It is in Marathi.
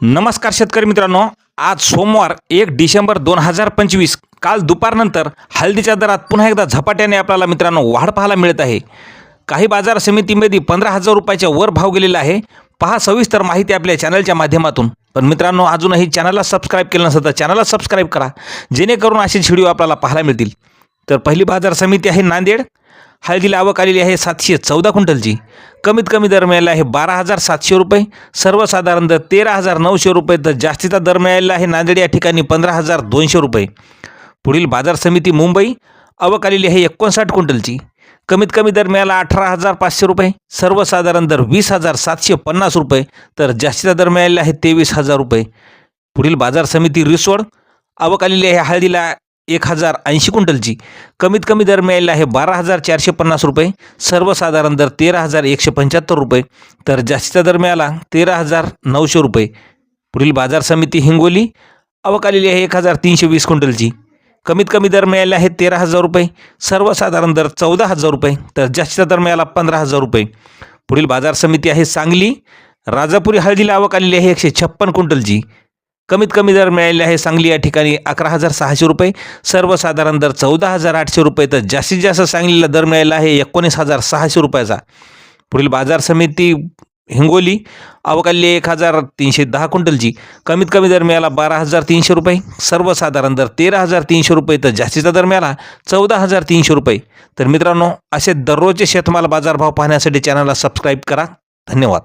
नमस्कार शेतकरी मित्रांनो आज सोमवार एक डिसेंबर दोन हजार पंचवीस काल दुपारनंतर हळदीच्या दरात पुन्हा एकदा झपाट्याने आपल्याला मित्रांनो वाढ पाहायला मिळत आहे. काही बाजार समितीमध्ये पंधरा हजार रुपयाच्या वर भाव गेलेला आहे. पहा सविस्तर माहिती आपल्या चॅनलच्या माध्यमातून. पण मित्रांनो अजूनही चॅनलला सबस्क्राईब केलं नसेल तर चॅनलला सबस्क्राईब करा जेणेकरून असेच व्हिडिओ आपल्याला पाहायला मिळतील. तर पहिली बाजार समिती आहे नांदेड हळदीला आवक आलेली आहे सातशे चौदा क्विंटलची. कमीत कमी दर मिळाला आहे बारा हजार सातशे रुपये. सर्वसाधारण दर तेरा हजार नऊशे रुपये तर जास्तीचा दर मिळालेला आहे नांदेड या ठिकाणी पंधरा हजार दोनशे रुपये. पुढील बाजार समिती मुंबई आवक आलेली आहे एकोणसाठ क्विंटलची. कमीत कमी दर मिळाला अठरा हजार पाचशे रुपये. सर्वसाधारण दर वीस हजार सातशे पन्नास रुपये तर जास्तीचा दर मिळालेला आहे तेवीस हजार रुपये. पुढील बाजार समिती रिसोड आवक आलेली आहे हळदीला एक हजार ऐंशी क्विंटलची. कमीत कमी दर मिळालेला आहे बारा हजार चारशे पन्नास रुपये. सर्वसाधारण दर तेरा हजार एकशे पंच्याहत्तर रुपये. तर जास्तीचा दर मिळाला तेरा हजार नऊशे रुपये. पुढील बाजार समिती हिंगोली. आवक आलेली आहे एक हजार तीनशे वीस क्विंटलची. कमीत कमी दर मिळाले आहे तेरा हजार रुपये. सर्वसाधारण दर चौदा हजार रुपये. तर जास्तीचा दर मिळाला पंधरा हजार रुपये. पुढील बाजार समिती आहे सांगली. राजापुरी हळदीला आवक आलेली आहे एकशे छप्पन क्विंटलची. कमीत कमी दर मिळालेले आहे सांगली या ठिकाणी अकरा हजार सहाशे रुपये. सर्वसाधारण दर चौदा हजार आठशे रुपये. तर जास्तीत जास्त सांगलीला दर मिळाला आहे एकोणीस हजार सहाशे रुपयाचा. पुढील बाजार समिती हिंगोली अवकाल्य एक हजार तीनशे दहा क्विंटलची. कमीत कमी दर मिळाला बारा हजार तीनशे रुपये. सर्वसाधारण दर तेरा हजार तीनशे रुपये. तर जास्तीचा दर मिळाला चौदा हजार तीनशे रुपये. तर मित्रांनो असे दररोजचे शेतमाल बाजारभाव पाहण्यासाठी चॅनलला सबस्क्राईब करा. धन्यवाद.